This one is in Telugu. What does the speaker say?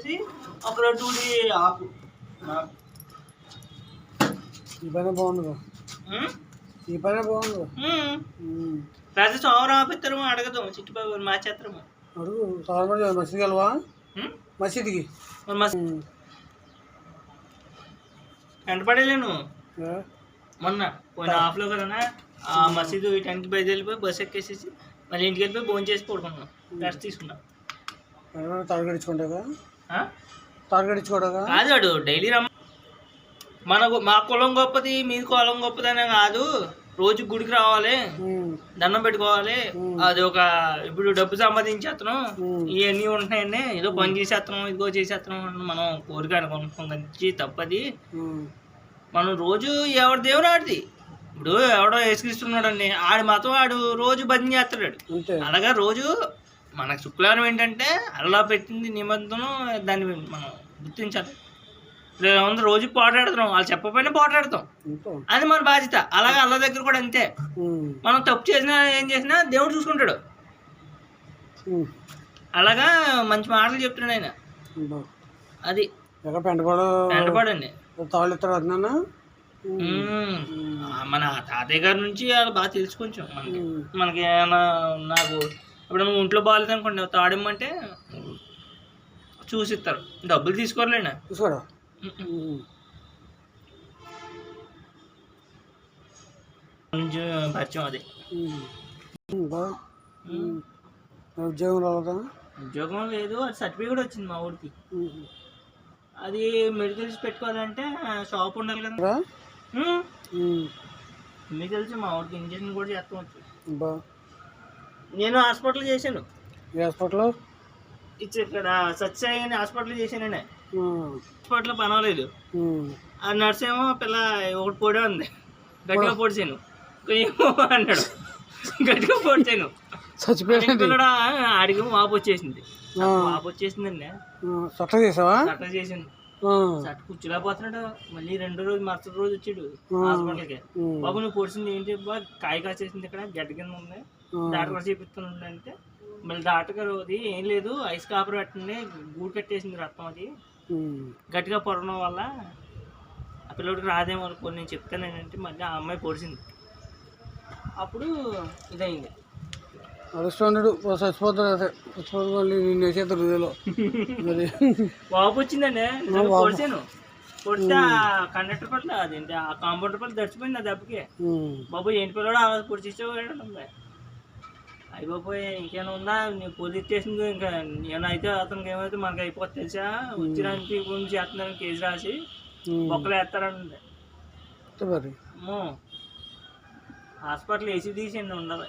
వేసేసి ఒక రెండు ఆకు నాకు. ఈ పనే బాగుంది? ఈ పనే బాగుంది. రాత్రి సోమవారం ఆపిస్తాము అడగదాం చిట్టుబాబు మార్చేస్తాము అడుగు సాల్మడి మసీద్కి వెళ్ళవా? మసీద్కి. వెంటపడలేను? మొన్న పోయిన హాఫ్లో కదా ఆ మసీదు ఈ టైంకి బయట వెళ్ళిపోయి బస్సు ఎక్కేసేసి మళ్ళీ ఇంటికి వెళ్ళిపోయి భోజనం చేసి పడుకున్నాం రెస్ట్ తీసుకున్నాం. ఎవరైనా కాదు వాడు డైలీ రమ్మ. మన మా కులం గొప్పది మీ కులం గొప్పదనే కాదు. రోజు గుడికి రావాలి. దండం పెట్టుకోవాలి. అది ఒక ఇప్పుడు డబ్బు సంపాదించేస్తున్నాం. ఇవన్నీ ఉంటున్నాయండి ఏదో పని చేసేస్తున్నాం ఇదిగో చేసేస్తున్నాం అని మనం కోరిక అనుకుంటున్నాం తప్పది. మనం రోజు ఎవరి దేవుడు ఆడిది? ఇప్పుడు ఎవడో వేసుక్రీస్తున్నాడండి ఆడి మతం ఆడు రోజు భజన చేస్తాడు. అంతే. అలాగా రోజు మనకు శుక్రవారం ఏంటంటే అల్లా పెట్టింది నిబంధన దాన్ని మనం గుర్తించాలి. ఏముంది రోజు పోటాడుతున్నాం వాళ్ళు చెప్పకపోయినా పోటాడుతాం అది మన బాధ్యత. అలాగే అల్లా దగ్గర కూడా అంతే. మనం తప్పు చేసినా ఏం చేసినా దేవుడు చూసుకుంటాడు. అలాగా మంచి మాటలు చెప్తున్నాడు ఆయన. అది. పెంటపాడు? అదన్నా మన తాతయ్య గారి నుంచి వాళ్ళు బాగా తెలుసు కొంచెం మనకి. మనకి ఏమైనా నాకు ఇప్పుడు నువ్వు ఒంట్లో బాగాలేదు అనుకోండి తాడిమ్మంటే చూసిస్తారు. డబ్బులు ఉమ్. కొంచెం పరిచయం అది. ఉద్యోగం ఉద్యోగం లేదు అది సర్టిఫికేట్ వచ్చింది మా ఊరికి. అది మెడికల్స్ పెట్టుకోవాలంటే షాప్ ఉండాలి కదా. మీకు తెలిసి మా ఊరికి ఇంజక్షన్ కూడా బా. నేను హాస్పిటల్ చేశాను. ఏ హాస్పిటల్? ఇచ్చి ఇక్కడ సత్యసాయి అని హాస్పిటల్ చేశానండి. హాస్పిటల్ పనవలేదు. ఆ నర్స్ ఏమో పిల్ల ఒకటి పొడి ఉంది. గట్టిగా పొడిచాను. ఏమో అన్నాడు. గట్టిగా పొడిచాను. చచ్చిపోయాడు ఆడికి వాపు వచ్చేసింది. వాపు వచ్చేసిందండి. సట్ట చేసావా? అట్లా చేసింది. సట్ కూర్చోలేకపోతున్నాడు మళ్ళీ రెండో రోజు మరుసటి రోజు వచ్చాడు. హాస్పిటల్కి. బాబు నువ్వు పొడిచింది ఏంటి బా కాయ కాసేసింది ఇక్కడ గడ్డ కింద ఉంది. డాక్టర్ గారు చూపిస్తున్నాడు అంటే మళ్ళీ డాక్టర్ గారు అది ఏం లేదు ఐస్ కాపర్ పెట్టండి గూడు కట్టేసింది రక్తం అది. గట్టిగా పొడడం వల్ల ఆ పిల్లడికి రాదేమో అనుకో నేను చెప్తాను ఏంటంటే మళ్ళీ ఆ అమ్మాయి పొడిచింది అప్పుడు ఇదైంది అరుస్తున్నాడు చచ్చిపోతాడు అదే చచ్చిపోతాడు నిన్ను వేసేస్తాడు హృదయలో మరి వాపు వచ్చిందండి. పొడితే ఆ కండక్టర్ పట్ల అదేంటి ఆ కాంపౌండర్ పట్ల దడిచిపోయింది ఆ దెబ్బకి. బాబు ఏంటి పిల్లడు? ఉంది అయ్యి బాబోయ్ ఇంకేమైనా ఉందా? నీ పోలీస్ స్టేషన్ ఇంకా ఏమైనా అయితే అతనికి ఏమైతే మనకి అయిపోతుంది తెలుసా? వచ్చినానికి గురించి చేస్తున్నారని కేసు రాసి. బొక్కలు అమ్మో. హాస్పిటల్ ఏసీ తీసి ఉండాలి